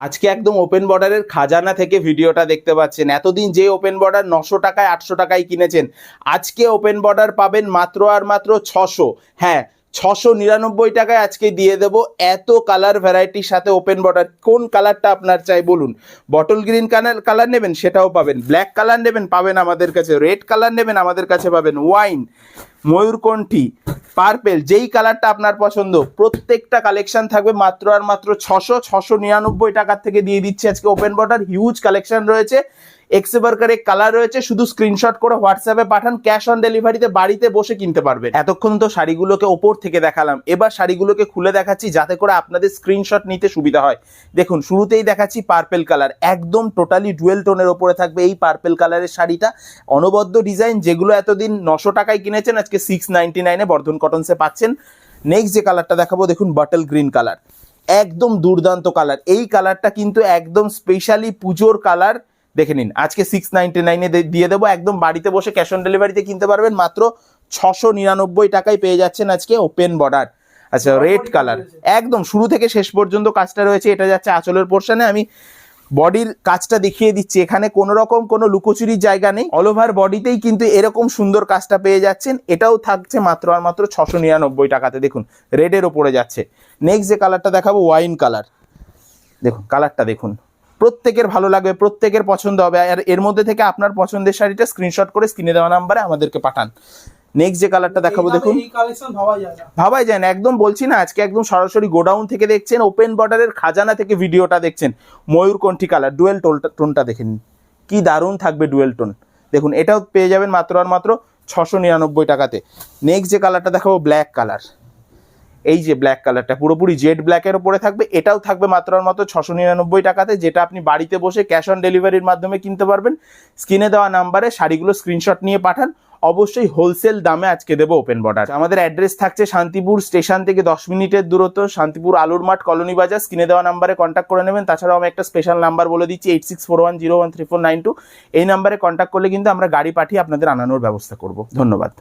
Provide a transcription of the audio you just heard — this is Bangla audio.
আজকে একদম ওপেন বর্ডারের খাজানা থেকে ভিডিওটা দেখতে পাচ্ছেন। এতদিন যে ওপেন বর্ডার নশো টাকায়, আটশো টাকায় কিনেছেন, আজকে ওপেন বর্ডার পাবেন মাত্র আর মাত্র ছশো। হ্যাঁ ছশো নিরানব্বই টাকায় আজকে দিয়ে দেব এত কালার ভ্যারাইটির সাথে ওপেন বর্ডার কোন কালারটা আপনার চাই বলুন? বটল গ্রিন কালার কালার নেবেন, সেটাও পাবেন। ব্ল্যাক কালার নেবেন, পাবেন আমাদের কাছে। রেড কালার নেবেন, আমাদের কাছে পাবেন। ওয়াইন ময়ূরকণ্ঠী পার্পেল, যেই কালারটা আপনার পছন্দ, প্রত্যেকটা কালেকশন থাকবে মাত্র আর মাত্র ছশো ছশো নিরানব্বই টাকার থেকে দিয়ে দিচ্ছে আজকে ওপেন বর্ডার হিউজ কালেকশন রয়েছে এক্সেবার্কারে কালার রয়েছে, শুধু স্ক্রিনশট করে হোয়াটসঅ্যাপে পাঠান ক্যাশ অন ডেলিভারিতে বাড়িতে বসে কিনতে পারবেন। এতক্ষণ তো শাড়িগুলোকে ওপর থেকে দেখালাম, এবার শাড়িগুলোকে খুলে দেখাচ্ছি যাতে করে আপনাদের স্ক্রিনশট নিতে সুবিধা হয়। দেখুন, শুরুতেই দেখাচ্ছি পার্পেল কালার একদম টোটালি ডুয়েল টোনের ওপরে থাকবে এই পার্পেল কালারের শাড়িটা। অনবদ্য ডিজাইন যেগুলো এতদিন নশো টাকায় কিনেছেন আজকে সিক্স নাইনটি নাইনে বর্ধন কটনসে পাচ্ছেন। নেক্সট যে কালারটা দেখাবো, দেখুন বটল গ্রিন কালার একদম দুর্দান্ত কালার এই কালারটা কিন্তু একদম স্পেশালি পুজোর কালার দেখে নিন, আজকে সিক্স নাইনটি নাইনে দিয়ে দেবো। একদম বাড়িতে বসে ক্যাশ অন ডেলিভারিতে কিনতে পারবেন। মাত্র ছশো নিরানব্বই টাকায় পেয়ে যাচ্ছেন আজকে ওপেন বর্ডার আচ্ছা রেড কালার একদম শুরু থেকে শেষ পর্যন্ত কাজটা রয়েছে। এটা যাচ্ছে আঁচলের পোর্শনে আমি বডির কাজটা দেখিয়ে দিচ্ছি। এখানে কোনো রকম কোনো লুকোচুরির জায়গা নেই। অল ওভার বডিতেই কিন্তু এরকম সুন্দর কাজটা পেয়ে যাচ্ছেন। এটাও থাকছে মাত্র আর মাত্র ছশো নিরানব্বই টাকাতে। দেখুন রেডের ওপরে যাচ্ছে। নেক্সট যে কালারটা দেখাবো ওয়াইন কালার দেখুন কালারটা দেখুন। প্রত্যেকের ভালো লাগবে, প্রত্যেকের পছন্দ হবে। আর এর মধ্যে থেকে আপনার পছন্দের শাড়িটা স্ক্রিনশট করে স্ক্রিনে দেওয়া নাম্বারে আমাদেরকে পাঠান। নেক্সট যে কালারটা দেখাবো দেখুন। ভাবা ভাবাই যায় না। একদম বলছি না আজকে একদম সরাসরি গোডাউন থেকে দেখছেন ওপেন বর্ডারের খাজানা থেকে ভিডিওটা দেখছেন। ময়ূরকণ্ঠী কালার ডুয়েল টোলটা টোনটা দেখে নিন কি দারুণ থাকবে ডুয়েল টোন দেখুন এটাও পেয়ে যাবেন মাত্র আর মাত্র ছশো নিরানব্বই টাকাতে। নেক্সট যে কালারটা দেখাবো ব্ল্যাক কালার এই যে ব্ল্যাক কালারটা পুরোপুরি জেড ব্ল্যাকের ওপরে থাকবে এটাও থাকবে মাত্র আর মাত্র ছশো নিরানব্বই টাকাতে যেটা আপনি বাড়িতে বসে ক্যাশ অন ডেলিভারির মাধ্যমে কিনতে পারবেন। স্ক্রিনে দেওয়া নাম্বারে শাড়িগুলো স্ক্রিনশট নিয়ে পাঠান। অবশ্যই হোলসেল দামে আজকে দেবো ওপেন বর্ডার আমাদের অ্যাড্রেস থাকছে শান্তিপুর স্টেশন থেকে দশ মিনিটের দূরত্ব, শান্তিপুর আলুর মাঠ কলোনি বাজার স্ক্রিনে দেওয়া নাম্বারে কন্ট্যাক্ট করে নেবেন। তাছাড়াও আমি একটা স্পেশাল নাম্বার বলে দিচ্ছি eight six four one zero one three four nine two এই নাম্বারে কন্ট্যাক্ট করলে কিন্তু আমরা গাড়ি পাঠিয়ে আপনাদের আনানোর ব্যবস্থা করব। ধন্যবাদ।